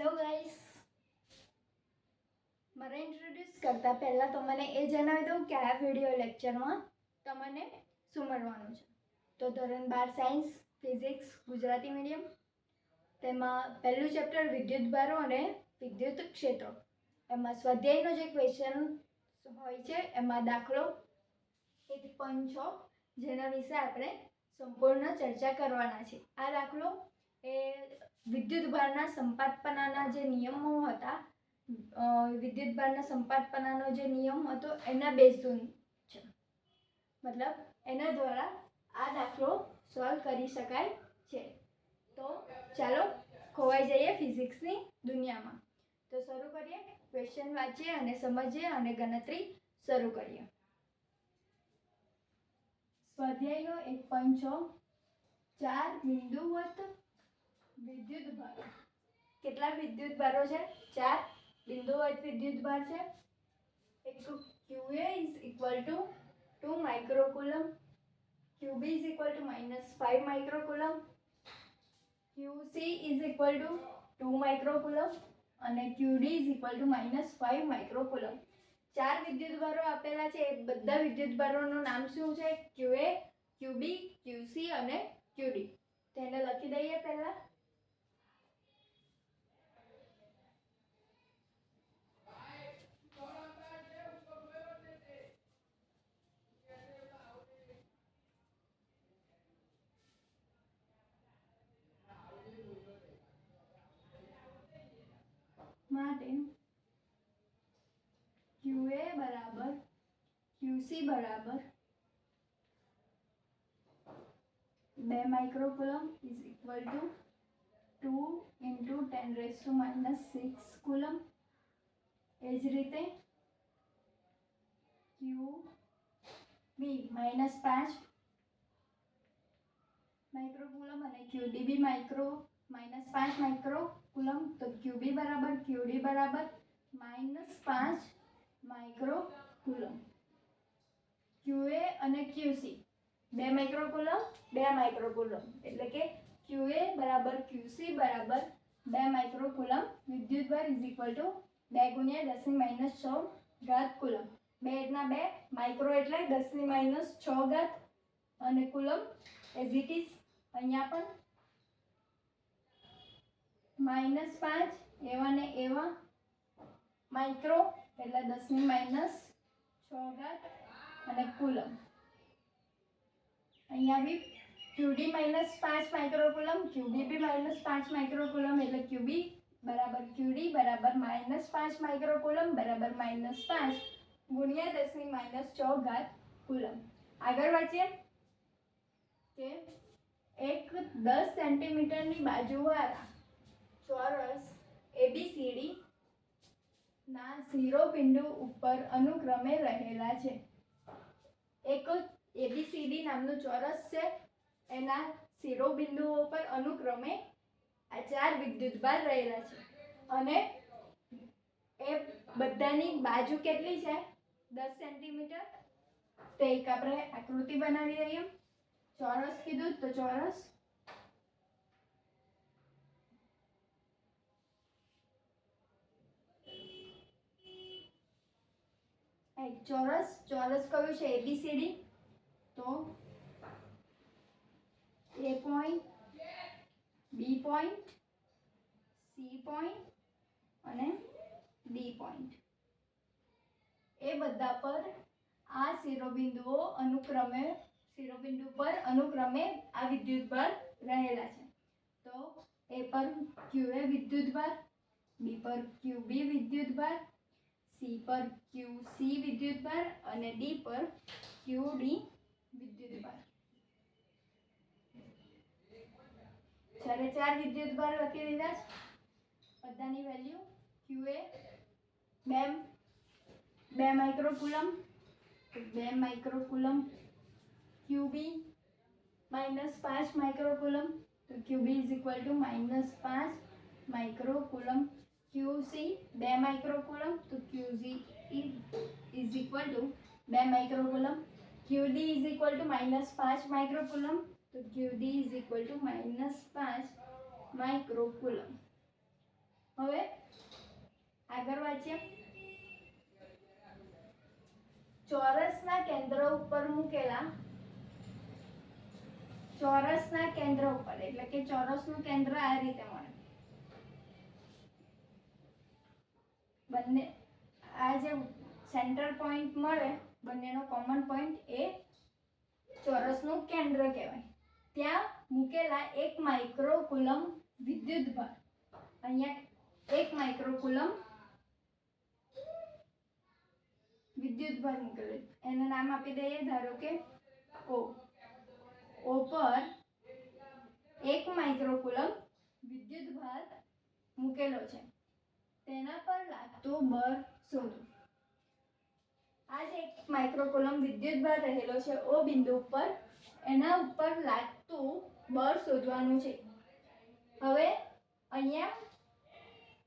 Hello guys મારે introduce કરતાં પહેલાં તો મને એ જણાવી દઉં કે આ વીડિયો લેક્ચરમાં તમને શું મળવાનું છે. તો ધોરણ બાર સાયન્સ ફિઝિક્સ ગુજરાતી મીડિયમ તેમાં પહેલું ચેપ્ટર વિદ્યુત ભારો અને વિદ્યુત ક્ષેત્રો. એમાં સ્વાધ્યાયનો જે ક્વેશ્ચન હોય છે, એમાં દાખલો એક પોઈન્ટ છ, જેના વિશે આપણે સંપૂર્ણ ચર્ચા કરવાના છે. આ દાખલો એ વિદ્યુત ભારના સંપાદપનાના જે નિયમો હતા વિદ્યુત ભારના સંપાદપનાનો જે નિયમ હતો, એના બેઝ છે. મતલબ એના દ્વારા આ દાખલો સોલ્વ કરી શકાય છે. તો ચાલો ખોવાઈ જઈએ ફિઝિક્સની દુનિયામાં. તો શરૂ કરીએ ક્વેશ્ચન વાંચીએ અને સમજીએ અને ગણતરી શરૂ કરીએ. સ્વાધ્યાયનો એક પંચો ચાર બિંદુવત વિદ્યુત ભારો. કેટલા વિદ્યુત ભારો છે? ચાર. બિંદુવત વિદ્યુત ભાર છે? એક QA is equal to two microcoulomb QB is equal to minus five microcoulomb QC is equal to two microcoulomb અને QD is equal to minus five microcoulomb ચાર વિદ્યુત ભારો આપેલા છે. એ બધા વિદ્યુત ભારોનું નામ શું છે? ક્યુએ, ક્યુબી, ક્યુસી અને ક્યુડી. તેને લખી દઈએ પહેલા. માટે QA બરાબર QC બરાબર. બે microcoulomb is equal to two into ten raise to minus six coulomb એ જ રીતે ક્યુ બી માઇનસ પાંચ માઇક્રોકુલમ અને ક્યુડીબી માઇક્રો માઇનસ પાંચ માઇક્રોકુલમ તો ક્યુબી ક્યુડી બરાબર માઇનસ પાંચ માઇક્રોકુલમ ક્યુએ અને ક્યુસી બે માઇક્રોકુલમ બે માઇક્રોકુલમ એટલે કે ક્યુએ બરાબર ક્યુસી બરાબર બે માઇક્રોકુલમ વિદ્યુતભાર ઇઝ ઇક્વલ ટુ બે ગુણ્યા દસની માઇનસ છ ઘાત કુલમ બે એટના બે માઇક્રો એટલે દસની માઇનસ છ ઘાત અને કુલમ એઝ ઇટ ઇઝ અહીંયા પણ માઇનસ પાંચ એવા ને એવા માઇક્રો, એટલે દસની માઇનસ છ ઘાત અને કુલમ અહીંયા બી ક્યુડી માઇનસ પાંચ માઇક્રોકુલમ ક્યુબી બી માઇનસ પાંચ માઇક્રોકુલમ એટલે ક્યુબી બરાબર ક્યુડી બરાબર માઇનસ પાંચ માઇક્રોકુલમ બરાબર માઇનસ પાંચ ગુણ્યા દસની માઇનસ છ ઘાત કુલમ આગળ વાંચીએ કે એક દસ સેન્ટીમીટરની બાજુવાળા ચોરસ એબીસીડી ના શિરોબિંદુ ઉપર અનુક્રમે રહેલા છે. એક એબીસીડી નામનું ચોરસ છે. એના શિરોબિંદુઓ પર અનુક્રમે આ ચાર વિદ્યુતભાર રહેલા છે. અને એ બધાની બાજુ કેટલી છે? દસ સેન્ટીમીટર. તો એક આપણે આકૃતિ બનાવી દઈએ. ચોરસ કીધું તો ચોરસ એક ચોરસ ચોરસ કયું છે? એબીસીડી તો A point B point C point અને ડી પોઈન્ટ એ બધા પર આ શિરોબિંદુઓ અનુક્રમે, શિરોબિંદુ પર અનુક્રમે આ વિદ્યુતભાર રહેલા છે. તો એ પર ક્યુએ વિદ્યુતભાર બી પર ક્યુ બી વિદ્યુતભાર સી પર ક્યુ સી વિદ્યુતભાર અને ડી પર ક્યુડી વિદ્યુતભાર જ્યારે ચાર વિદ્યુતભાર લખી દીધા છે, બધાની વેલ્યુ ક્યુએ બે બે માઇક્રોકુલમ બે માઇક્રોકુલમ ક્યુબી માઇનસ પાંચ માઇક્રોકુલમ તો Q B is equal to minus પાંચ માઇક્રોકુલમ ક્યુસી બે માઇક્રોકોલમ તો ક્યુઝી ઇઝ ઇક્વલ ટુ બે microcoulomb Q D is equal to minus પાંચ માઇક્રોકુલમ તો Q D is equal to minus પાંચ માઇક્રોકુલમ હવે આગળ વાંચીએ. ચોરસના કેન્દ્ર ઉપર મૂકેલા, ચોરસના કેન્દ્ર ઉપર, એટલે કે ચોરસનું કેન્દ્ર આ રીતે મળે. બંને આ જે સેન્ટર પોઈન્ટ મળે, બંનેનો કોમન પોઈન્ટ એ ચોરસનું કેન્દ્ર કહેવાય. ત્યાં મૂકેલા એક માઇક્રોકુલમ વિદ્યુત ભાર અહીંયા એક માઇક્રોકુલમ વિદ્યુત ભાર મૂકેલો. એનું નામ આપી દઈએ, ધારો કે ઓ. ઓ પર એક માઇક્રોકુલમ વિદ્યુત ભાર મૂકેલો છે. તેના પર લાગતું બળ શોધો. આ એક માઇક્રોકોલમ વિદ્યુતભાર રહેલો છે. ઓ બિંદુ ઉપર એના ઉપર લાગતું બળ શોધવાનું છે. હવે અહીંયા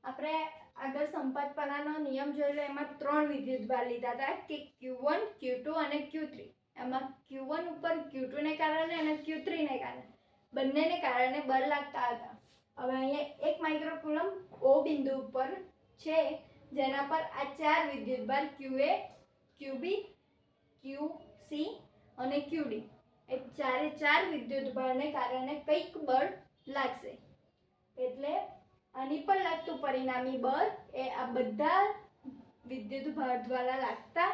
આપણે આગળ સંપાદપરાનો નિયમ જોયેલો એમાં ત્રણ વિદ્યુત ભાર લીધા હતા. કે ક્યુ વન ક્યુ ટુ અને ક્યુ થ્રી એમાં ક્યુ વન ઉપર ક્યુ ટુને કારણે અને ક્યુ થ્રીને કારણે. બંનેને કારણે બળ લાગતા હતા. હવે અહીંયા એક માઇક્રોકુલમ ઓ બિંદુ ઉપર છે, જેના પર આ ચાર વિદ્યુતભાર Q A Q B Q C અને ક્યુ ડી એ ચારે ચાર વિદ્યુત ભારને કારણે કંઈક બળ લાગશે. એટલે આની પર લાગતું પરિણામી બળ એ આ બધા વિદ્યુત ભાર દ્વારા લાગતા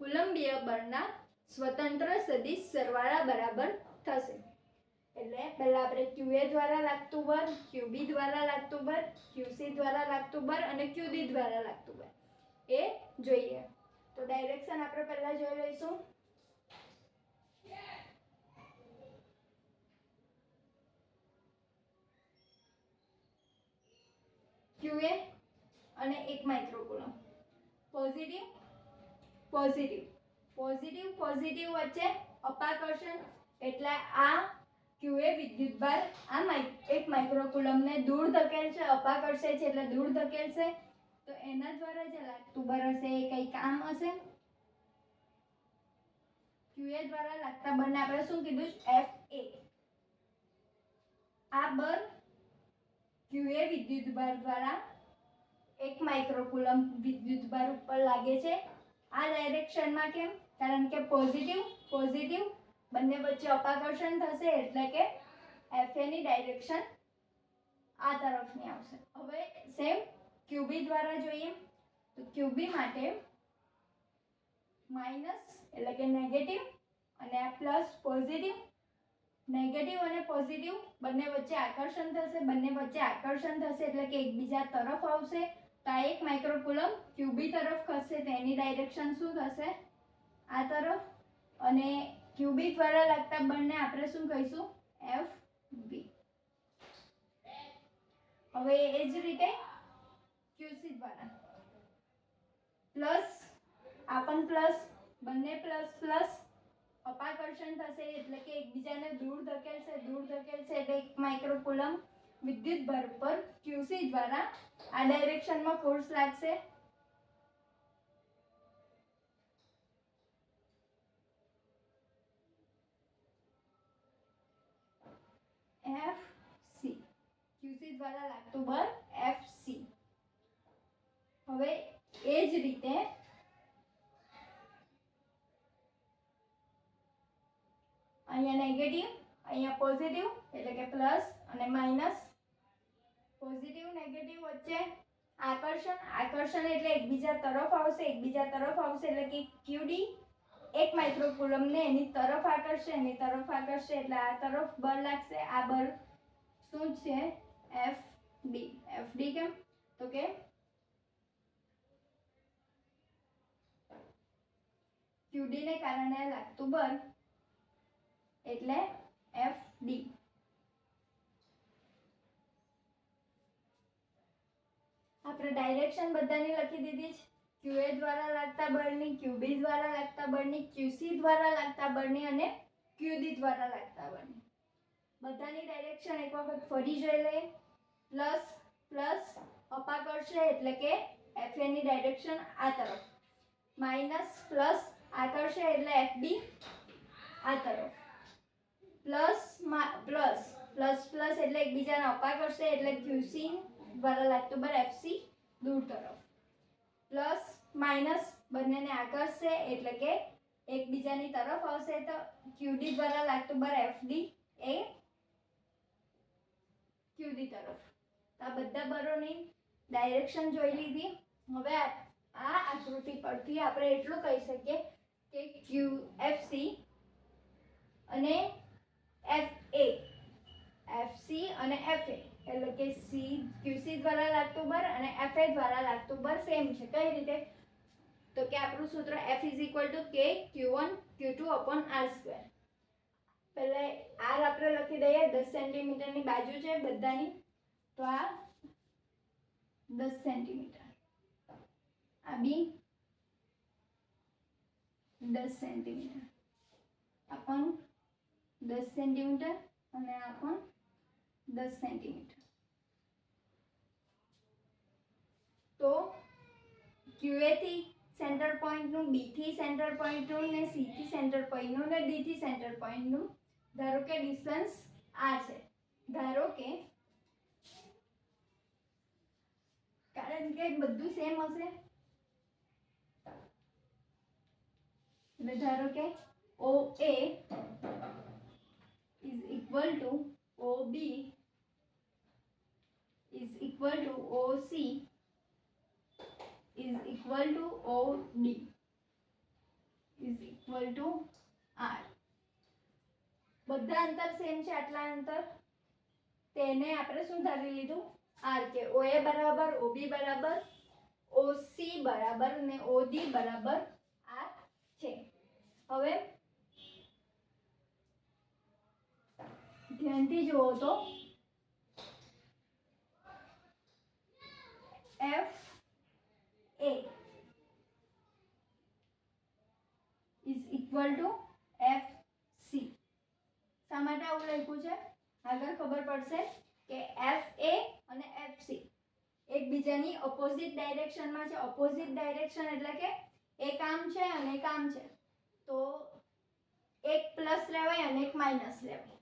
કુલંબીય બળના સ્વતંત્ર સદિશ સરવાળા બરાબર થશે. એટલે પહેલાં આપણે ક્યુએ દ્વારા લાગતું બળ ક્યુબી દ્વારા લાગતું બળ ક્યુસી દ્વારા લાગતું બળ અને ક્યુડી દ્વારા લાગતું બળ એ જોઈએ. તો ડાયરેક્શન આપણે પહેલા જોઈ લઈશું. ક્યુએ અને એક microcoulomb positive positive positive positive વચ્ચે અપાકર્ષણ, એટલે આ ક્યુએ વિદ્યુતભાર આ માઇક એક માઇક્રોકુલમને દૂર ધકેલશે અપાકર્ષે છે, એટલે દૂર ધકેલશે તો એના દ્વારા જે લાગતું બળ હશે, એ કંઈ કામ હશે? ક્યુએ દ્વારા લાગતા બળને આપણે શું કીધું? એફ એ આ બળ ક્યુએ વિદ્યુતભાર દ્વારા એક માઇક્રોકુલમ વિદ્યુતભાર ઉપર લાગે છે. આ ડાયરેક્શનમાં કેમ? કારણ કે પોઝિટિવ પોઝિટિવ બંને વચ્ચે અપાકર્ષણ થશે એટલે કે એફની ડાયરેક્શન આ તરફની આવશે. હવે સેમ ક્યુબી દ્વારા જોઈએ. તો ક્યુબી માટે માઇનસ એટલે કે નેગેટિવ અને પ્લસ પોઝિટિવ નેગેટિવ અને પોઝિટિવ બંને વચ્ચે આકર્ષણ થશે, બંને વચ્ચે આકર્ષણ થશે એટલે કે એકબીજા તરફ આવશે. તો આ એક માઇક્રોકુલમ ક્યુબી તરફ ખસશે તેની ડાયરેક્શન શું થશે? આ તરફ અને ક્યુબી વાળા લાગતા બળને આપણે શું કહીશું? F B. હવે એ જ રીતે ક્યુસી દ્વારા. પ્લસ આપણ પ્લસ, બંને પ્લસ પ્લસ અપાકર્ષણ થશે એટલે કે એકબીજાને દૂર ધકેલશે દૂર ધકેલશે એટલે એક માઇક્રોકુલમ વિદ્યુત ભર પર ક્યુસી દ્વારા આ ડાયરેક્શનમાં ફોર્સ લાગશે. દ્વારા લાગતું બળ એફ સી હવે એ જ રીતે અહીંયા નેગેટિવ અહીંયા પોઝિટિવ એટલે કે પ્લસ અને માઇનસ પોઝિટિવ નેગેટિવ વચ્ચે આકર્ષણ આકર્ષણ એટલે એકબીજા તરફ આવશે, એકબીજા તરફ આવશે એટલે કે ક્યુડી એક માઇક્રોકુલમને એની તરફ આકર્ષશે એની તરફ આકર્ષે, એટલે આ તરફ બળ લાગશે, આ બળ શું છે? F D. એફ ડી કેમ? તો કે ક્યુડીને કારણે લાગતું બળ એટલે એફ ડી. આપણે ડાયરેક્શન બધાની લખી દીધી છે. ક્યુએ દ્વારા લાગતા બળની ક્યુબી દ્વારા લાગતા બળની ક્યુસી દ્વારા લાગતા બળની અને ક્યુડી દ્વારા લાગતા બળની. બધાની ડાયરેક્શન એક વખત ફરી જોઈ લઈએ. પ્લસ પ્લસ અપાકર્ષે એટલે કે એફ એની ડાયરેક્શન આ તરફ. માઇનસ પ્લસ આકર્ષે એટલે એફ બી આ તરફ. પ્લસ પ્લસ પ્લસ પ્લસ એટલે એકબીજાને અપાકર્ષે એટલે ક્યુસી દ્વારા લાગતું બળ એફસી દૂર તરફ. પ્લસ, માઇનસ બંનેને આકર્ષશે એટલે કે એકબીજાની તરફ આવશે તો ક્યુડી દ્વારા લાગતું બળ એફડી એ ક્યુડી તરફ. આ બધા બરોની ડાયરેક્શન જોઈ લીધી. હવે આ આકૃતિ પરથી આપણે એટલું કહી શકીએ કે ક્યુ એફ સી અને એફ એ એફસી અને એફ એ એટલે કે સી ક્યુસી દ્વારા લાગતું બર અને એફ એ દ્વારા લાગતું બર સેમ છે. કઈ રીતે? તો કે આપણું સૂત્ર F is equal to K Q one Q two upon R square પહેલાં આર આપણે લખી દઈએ, દસ સેન્ટીમીટરની બાજુ છે બધાની. તો આ દસ સેન્ટીમીટર. આ બી દસ સેન્ટીમીટર. આ પણ દસ સેન્ટીમીટર અને આ પણ દસ સેન્ટીમીટર. તો ક્યુએથી સેન્ટર પોઈન્ટનું, બીથી સેન્ટર પોઈન્ટનું ને સીથી સેન્ટર પોઈન્ટનું ને ડીથી સેન્ટર પોઈન્ટનું? ધારો કે ડિસ્ટન્સ આ છે. ધારો કે કારણ કે બધું સેમ હશે એટલે ધારો કે O A is equal to OB is equal to OC is equal to OD is equal to R બધા અંતર સેમ છે આટલા અંતર તેને આપણે શું ધારી લીધું આર કે ઓ એ બરાબર ઓબી બરાબર, ઓ સી બરાબર ને ડી બરાબર આર છે. હવે ધ્યાનથી જુઓ તો. F A is equal to F C શા માટે આવું લખ્યું છે? આગળ ખબર પડશે. કે એફ એ અને એફ સી એકબીજાની ઓપોઝિટ ડાયરેક્શનમાં છે. ઓપોઝિટ ડાયરેક્શન એટલે કે એક આમ છે અને એક આમ છે. તો એક પ્લસ લેવાય અને એક માઇનસ લેવાય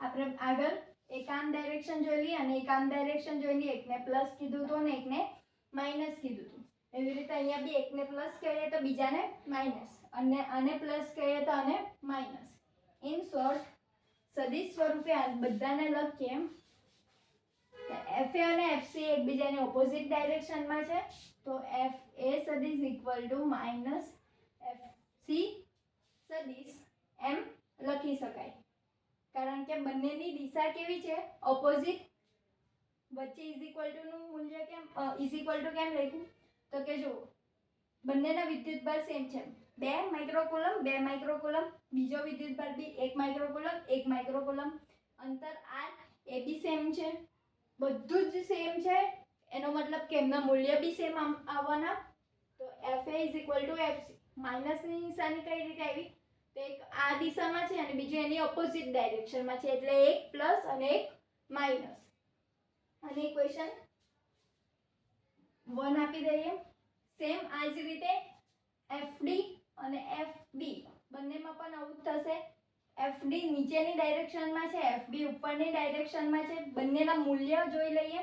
આપણે આગળ એક આમ ડાયરેક્શન જોઈ લઈએ અને એક આમ ડાયરેક્શન જોઈ લઈએ. એકને પ્લસ કીધું હતું અને એકને માઇનસ કીધું હતું એવી રીતે અહીંયા બી એકને પ્લસ કહીએ તો બીજાને માઇનસ અને આને પ્લસ કહીએ તો આને માઇનસ ઇન શોર્ટ સદી સ્વરૂપે બધાને લખીએ એફ એ અને એફ સી એકબીજાની ઓપોઝિટ ડાયરેક્શનમાં છે. તો F A સદીસ equal to minus F C સદિશ એમ લખી શકાય. કારણ કે બંનેની દિશા કેવી છે? ઓપોઝિટ વચ્ચે ઇઝ ઇક્વલ ટુનું મૂલ્ય કેમ? ઇઝ ઇક્વલ ટુ કેમ લખ્યું? તો કે જો બંનેના વિદ્યુતભાર સેમ છે. બે માઇક્રોકોલમ બે માઇક્રોકોલમ બીજો વિદ્યુતભાર બી એક માઇક્રોકોલમ એક માઇક્રોકોલમ અંતર આર એ બી સેમ છે. બધું જ સેમ છે. એનો મતલબ કે એમના મૂલ્ય બી સેમ આવવાના. તો F A is equal to F C માઇનસની નિશાની કઈ રીતે આવી? તો એક આ દિશામાં છે અને બીજું એની ઓપોઝિટ ડાયરેક્શનમાં છે. એટલે એક પ્લસ અને એક માઇનસ અને ઇક્વેશન વન આપી દઈએ. સેમ આ જ રીતે એફ ડી અને એફ બી બંનેમાં પણ આવું જ થશે. એફ ડી નીચેની ડાયરેક્શનમાં છે એફડી ઉપરની ડાયરેક્શનમાં છે, બંનેના મૂલ્ય જોઈ લઈએ.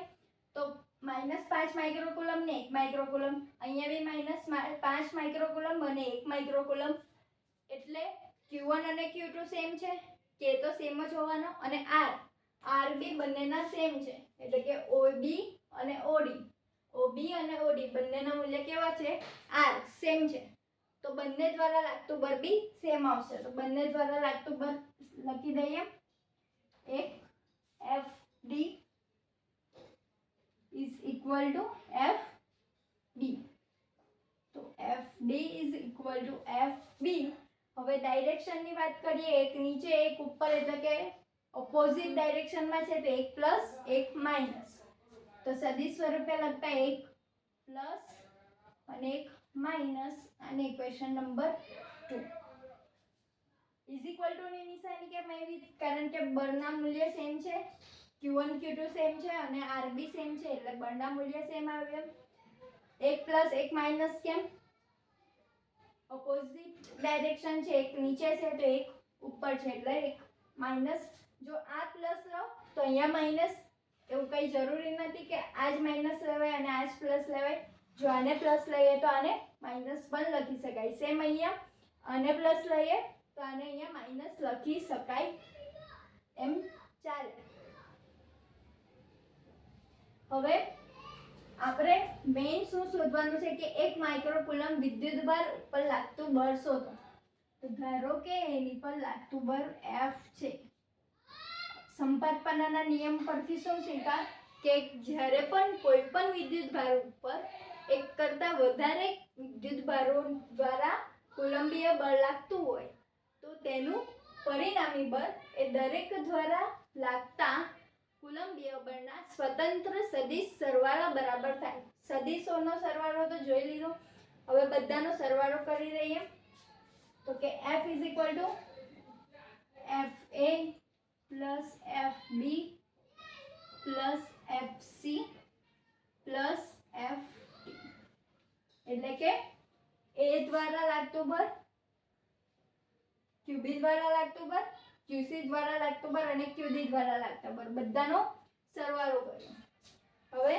તો માઇનસ પાંચ માઇક્રોકુલમ ને એક માઇક્રોકુલમ, અહીંયા બી માઇનસ પાંચ માઇક્રોકુલમ અને એક માઇક્રોકુલમ. એટલે ક્યુ વન અને ક્યુ ટુ સેમ છે કે તો સેમ જ હોવાનો અને આર આર બી બંનેના સેમ છે. એટલે કે ઓ બી અને ઓડી ઓબી અને ઓડી બંનેના મૂલ્ય કેવા છે? આર સેમ છે. તો બંને દ્વારા લાગતું બર બી સેમ આવશે. તો બંને દ્વારા લાગતું બર લખી દઈએ. એક F D is equal to F D તો F D is equal to F B હવે ડાયરેક્શનની વાત કરીએ, એક નીચે, એક ઉપર, એટલે કે ઓપોઝિટ ડાયરેક્શનમાં છે, તો એક પ્લસ એક માઇનસ તો સદી સ્વરૂપે લગતા એક પ્લસ અને એક માઇનસ અને equation number two. Is equal to ની નિશાની કેમ આવી? કારણ કે બળના મૂલ્ય સેમ છે Q one Q two same છે અને આર બી સેમ છે, એટલે બળના મૂલ્ય સેમ આવે એક પ્લસ એક માઇનસ કેમ? ઓપોઝિટ ડાયરેક્શન છે, એક નીચે છે તો એક ઉપર છે, એટલે એક માઇનસ જો આ પ્લસ લો, તો અહીંયા માઇનસ એવું કંઈ જરૂરી નથી કે આ જ માઇનસ લેવાય અને આ જ પ્લસ લેવાય. જો આને પ્લસ લઈએ તો આને માઇનસ પણ લખી શકાય. સેમ અહીંયા. આને પ્લસ લઈએ તો આને અહીંયા માઇનસ લખી શકાય. એમ ચાલે. હવે આપણે મેઇન શું શોધવાનું છે કે એક માઇક્રોકુલમ વિદ્યુત ભાર ઉપર લાગતું બળ શોધો. તો ધારો કે એની પર લાગતું બળ એફ છે. સંપાદપનાના નિયમ પરથી શું શીખા? કે જ્યારે પણ કોઈ પણ વિદ્યુત ભાર ઉપર એક કરતાં વધારે વિદ્યુત દ્વારા કોલંબીય બળ લાગતું હોય. તો તેનું પરિણામી બળ એ દરેક દ્વારા લાગતા કુલંબીય બળના સ્વતંત્ર સદીશ સરવાળા બરાબર થાય. સદીશોનો સરવાળો તો જોઈ લીધો. હવે બધાનો સરવાળો કરી રહીએ તો કે F is equal to F A plus F B plus F C plus F એટલે કે એ દ્વારા લાગતું બળ ક્યુબી દ્વારા લાગતું બળ ક્યુસી દ્વારા લાગતું બળ અને ક્યુડી દ્વારા લાગતું બળ બધાનો સરવાળો કર્યો. હવે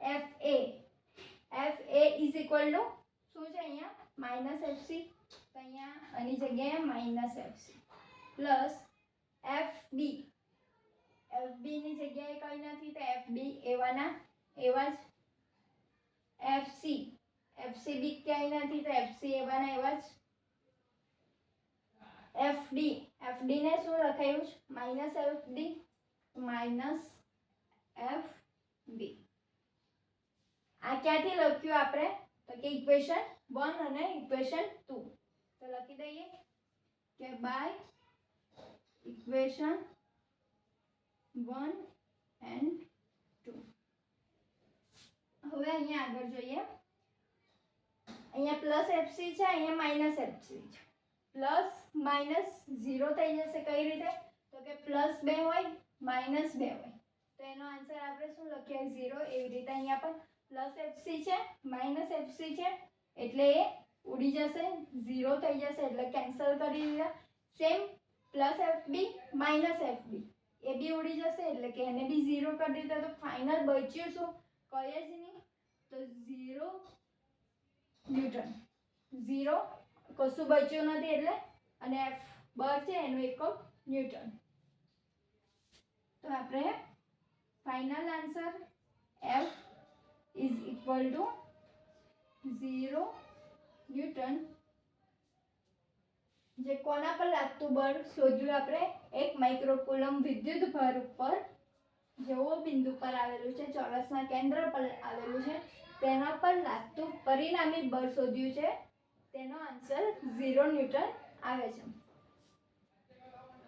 F A F A is equal to શું છે અહીંયા? માઇનસ એફસી તો અહીંયા આની જગ્યાએ minus F C plus F B F બીની જગ્યાએ કંઈ નથી, તો એફ બી એવાના એવા જ એફ સી બી ક્યાંય નથી તો એફસી એવાના એવા જ. એફ ડી ને શું લખાયું છે? Minus F D minus F B આ ક્યાંથી લખ્યું આપણે? તો કે ઇક્વેશન વન અને ઇક્વેશન ટુ તો લખી દઈએ કે બાય ઇક્વેશન વન એન્ડ હવે અહીંયા આગળ જોઈએ. અહીંયા પ્લસ એફસી છે, અહીંયા માઇનસ એફસી છે. પ્લસ માઇનસ ઝીરો થઈ જશે કઈ રીતે? તો કે પ્લસ બે હોય માઇનસ બે હોય. તો એનો આન્સર આપણે શું લખીએ? ઝીરો એવી રીતે અહીંયા પણ પ્લસ એફસી છે માઇનસ એફસી છે, એટલે એ ઉડી જશે. ઝીરો થઈ જશે, એટલે કેન્સલ કરી દીધા. Same plus F B minus F B એ બી ઉડી જશે, એટલે કે એને બી ઝીરો કરી દીધા. તો ફાઇનલ બચ્યું શું? કઈ જ નહીં તો ઝીરો ન્યૂટન. ઝીરો કશું બચ્યું નથી એટલે, અને એફ બર છે એનું એકમ ન્યૂટન. તો આપણે final answer F is equal to zero newton. જે કોના પર લાગતું બળ શોધ્યું આપણે? એક માઇક્રોકુલમ વિદ્યુત ભાર ઉપર જેવો બિંદુ પર આવેલું છે ચોરસના કેન્દ્ર પર આવેલું છે તેના પર લાગતું પરિણામી બળ શોધ્યું છે. તેનો આન્સર ઝીરો ન્યૂટન આવે છે.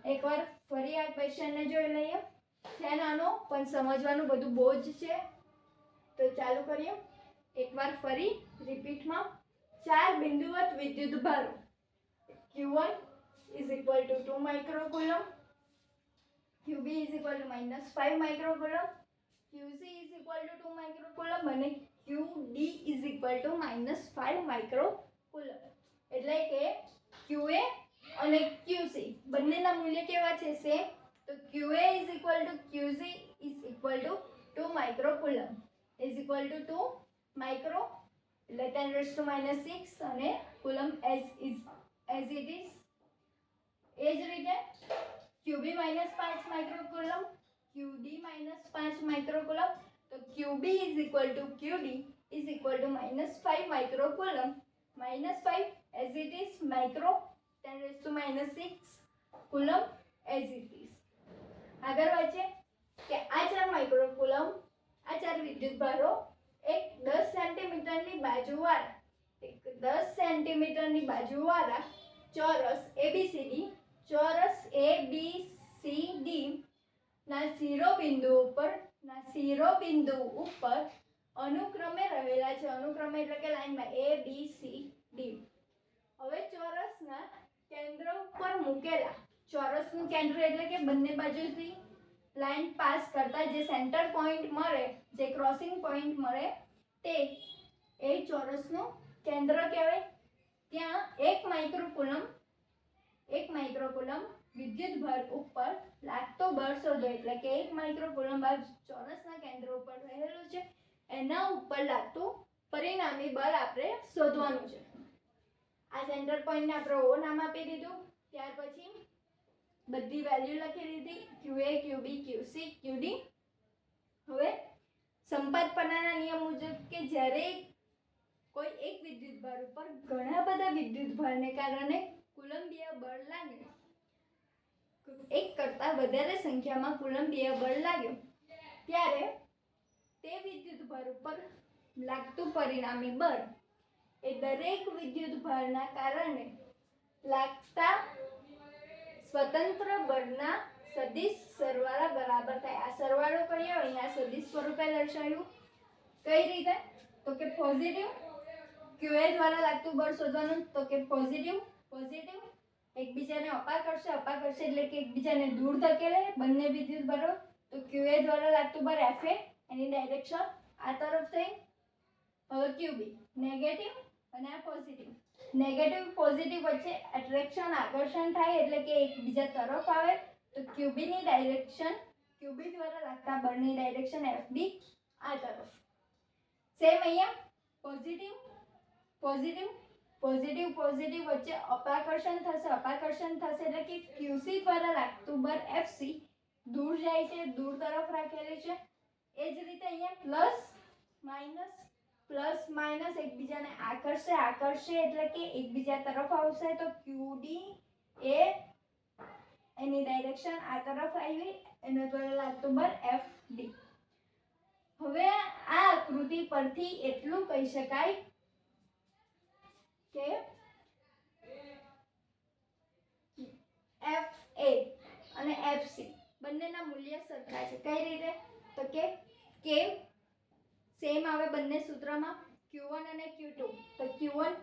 એકવાર ફરી આ ક્વેશ્ચનને જોઈ લઈએ. છે નાનો પણ સમજવાનું બધું બહુ જ છે. તો ચાલુ કરીએ. એકવાર ફરી રિપીટમાં ચાર બિંદુવત વિદ્યુત ભારો Q1 is equal to 2 microcoulomb, QB is equal to minus 5 microcoulomb, QC is equal to 2 microcoulomb અને QD is equal to minus 5 microcoulomb. એટલે કે QA અને QC બંનેના મૂલ્ય કેવા છે સેમ તો QA is equal to QC is equal to 2 microcoulomb is equal to 2 micro એટલે 10 raised to minus 6 અને coulomb as is as it is એ જ રીતે QB માઇનસ પાંચ માઇક્રોકુલમ QD માઇનસ પાંચ માઇક્રોકુલમ તો QB is equal to QD is equal to minus five microcoulomb minus five as it is micro ten raise to minus six coulomb as it is આગળ વાંચીએ કે આ ચાર માઇક્રોકુલમ આ ચાર વિદ્યુત ભારો એક દસ સેન્ટીમીટરની બાજુવાળા એક દસ સેન્ટીમીટરની બાજુવાળા ચોરસ એબીસીડી ચોરસ એ બી સી ડી ના શિરોબિંદુ ઉપર, ના શિરોબિંદુ ઉપર અનુક્રમે રહેલા છે. અનુક્રમે એટલે કે લાઈનમાં એ બી સી ડી હવે ચોરસના કેન્દ્ર ઉપર મૂકેલા. ચોરસનું કેન્દ્ર એટલે કે બંને બાજુથી લાઈન પાસ કરતા જે સેન્ટર પોઈન્ટ મળે, જે ક્રોસિંગ પોઈન્ટ મળે, તે એ ચોરસનું કેન્દ્ર કહેવાય. ત્યાં એક માઇક્રોકુલમ એક માઇક્રોકુલમ વિદ્યુત ભર ઉપર લાગતો બળ શોધો. એટલે કે એક માઇક્રોકુલમ બળ ચોરસના કેન્દ્ર ઉપર રહેલું છે. એના ઉપર લાગતું પરિણામી બળ આપણે શોધવાનું છે. આ સેન્ટર પોઈન્ટને આપણે ઓ નામ આપી દીધું. ત્યાર પછી બધી વેલ્યુ લખી દીધી. Q A Q B Q C Q D હવે સંપાદપનાના નિયમ મુજબ કે જ્યારે કોઈ એક વિદ્યુત ભાર ઉપર ઘણા બધા વિદ્યુત ભારને કારણે કુલંબીય બળ લાગે એક કરતાં વધારે સંખ્યામાં કુલંબીય બળ લાગ્યો. ત્યારે તે વિદ્યુત ભાર ઉપર લાગતું પરિણામી બળ એ દરેક વિદ્યુત ભારના કારણે લાગતા સ્વતંત્ર બળના સદિશ સરવાળા બરાબર થાય. આ સરવાળો કર્યો, અહીંયા સદિશ સ્વરૂપે દર્શાવ્યું કઈ રીતે? તો કે પોઝિટિવ ક્યુએ દ્વારા લાગતું બળ શોધવાનું. તો કે પોઝિટિવ પોઝિટિવ એકબીજાને અપા કરશે અપા કરશે એટલે કે એકબીજાને દૂર ધકેલે, બંને વિદ્યુત બળો. તો ક્યુએ દ્વારા લાગતું બળ એફ એની ડાયરેક્શન આ તરફ થઈ. હવે ક્યુબી નેગેટિવ અને આ પોઝિટિવ નેગેટિવ પોઝિટિવ વચ્ચે એટ્રેક્શન આકર્ષણ થાય એટલે કે એકબીજા તરફ આવે. તો ક્યુબીની ડાયરેક્શન ક્યુબી દ્વારા લાગતા બળની ડાયરેક્શન એફ બી આ તરફ. સેમ અહીંયા પોઝિટિવ પોઝિટિવ પોઝિટિવ પોઝિટિવ વચ્ચે અપાકર્ષણ થશે અપાકર્ષણ થશે એટલે કે ક્યુસી દ્વારા લાગતું એફસી દૂર જાય છે, દૂર તરફ રાખેલી છે. એ જ રીતે અહીંયા પ્લસ માઇનસ પ્લસ માઇનસ એકબીજાને આકર્ષે આકર્ષે એટલે કે એકબીજા તરફ આવશે તો ક્યુડી એ એની ડાયરેક્શન આ તરફ આવી, એના દ્વારા લાગતું બર એફ ડી હવે આ આકૃતિ પરથી એટલું કહી શકાય કે એફ એ અને એફ સી બંનેના મૂલ્ય સરખા છે. કઈ રીતે? તો કે કે સેમ આવે બંને સૂત્રમાં. ક્યુ વન અને ક્યુ ટુ તો ક્યુ વન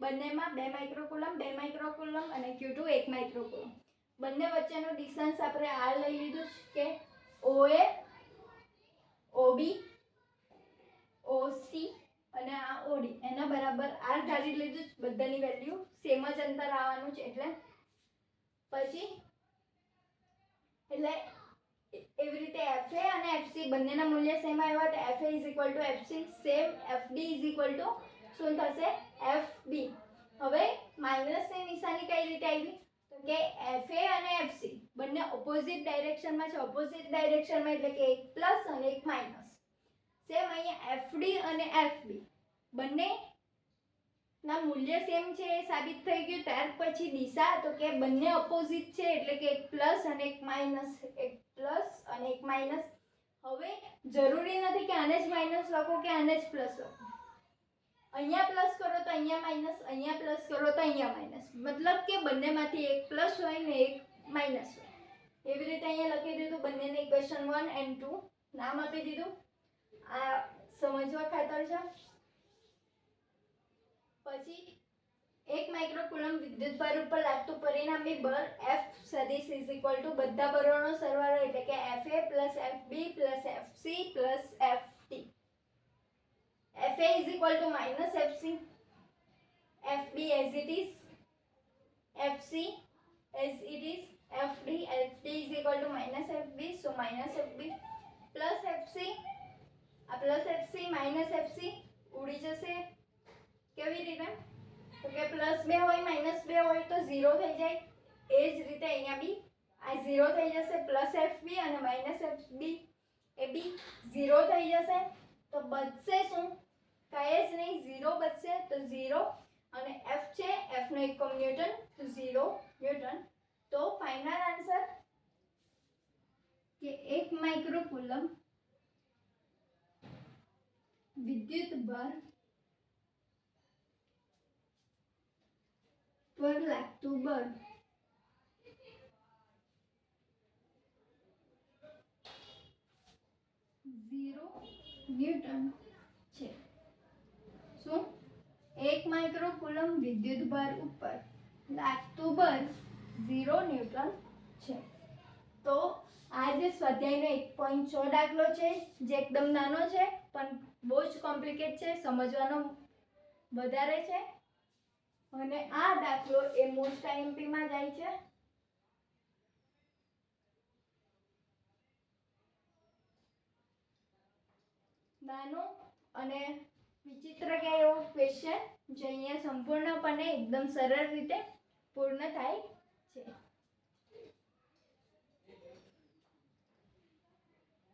બંનેમાં બે માઇક્રોકુલમ બે માઇક્રોકુલમ અને ક્યુ ટુ એક માઇક્રોકુલમ બંને વચ્ચેનું ડિસ્ટન્સ આપણે આ લઈ લીધું કે ઓ એ ઓબી ઓસી અને આ ઓડી, એના બરાબર આર ધારી લીધું. બધાની વેલ્યુ. સેમ જ અંતર આવવાનું છે એટલે પછી એટલે એવી રીતે એફ એ અને એફસી બંનેના મૂલ્ય સેમ આવ્યા તો F A is equal to F C same F D is equal to શું થશે? એફ બી હવે માઇનસની નિશાની કઈ રીતે આવી? તો કે એફ એ અને એફસી બંને ઓપોઝિટ ડાયરેક્શનમાં છે. ઓપોઝિટ ડાયરેક્શનમાં એટલે કે એક પ્લસ અને એક માઇનસ સેમ અહીંયા એફડી અને એફબી બંને ના મૂલ્ય સેમ છે એ સાબિત થઈ ગયું. ત્યાર પછી દિશા, તો કે બંને ઓપોઝિટ છે, એટલે કે એક પ્લસ અને એક માઇનસ એક પ્લસ અને એક માઇનસ હવે જરૂરી નથી કે આને જ માઇનસ લખો કે આને જ પ્લસ લખો અહીંયા પ્લસ કરો તો અહીંયા માઇનસ અહીંયા પ્લસ કરો તો અહીંયા માઇનસ મતલબ કે બંનેમાંથી એક પ્લસ હોય ને એક માઇનસ હોય. એવી રીતે અહીંયા લખી દીધું, બંનેને ઇક્વેશન વન એન્ડ ટુ નામ આપી દીધું. આ સમજવા ખાતર છે? પછી એક માઇક્રોકુલમ વિદ્યુત ભાર ઉપર લાગતું પરિણામી બળ એફ સદિશ ઇઝ ઇક્વલ ટુ બધા બળોનો સરવાળો એટલે કે F A plus F B plus F C plus F T F A is equal to minus F C F B as it is F C as it is F D F D is equal to minus F B so minus F B plus F C આ plus F C minus F C ઉડી જશે. કેવી રીતે? તો કે plus બે હોય minus બે હોય તો ઝીરો થઈ જાય. એ જ રીતે અહીંયા બી આ ઝીરો થઈ જશે પ્લસ એફ બી અને માઇનસ એફ બી એ બી ઝીરો થઈ જશે. તો બચશે શું? કહે જ નહીં ઝીરો બચશે તો ઝીરો અને એફ છે એફનો એકમ ન્યૂટન, તો ઝીરો ન્યૂટન. તો ફાઇનલ આન્સર કે એક માઇક્રોકુલમ વિદ્યુત ભાર પર લાગતું બળ. ઝીરો ન્યૂટન છે. શું? એક માઇક્રો કુલમ વિદ્યુત ભાર ઉપર લાગતું બળ ઝીરો ન્યૂટન છે. તો આ જે સ્વાધ્યાયનો એક પોઈન્ટ છ દાખલો છે, જે એકદમ નાનો છે, પણ બહુ જ કોમ્પ્લિકેટ છે, સમજવાનો વધારે છે. અને આ દાખલો એ મોસ્ટ આઈએમપીમાં જાય છે. નાનો અને વિચિત્ર ક્યાં એવો ક્વેશ્ચન જે અહીંયા સંપૂર્ણપણે એકદમ સરળ રીતે પૂર્ણ થાય છે.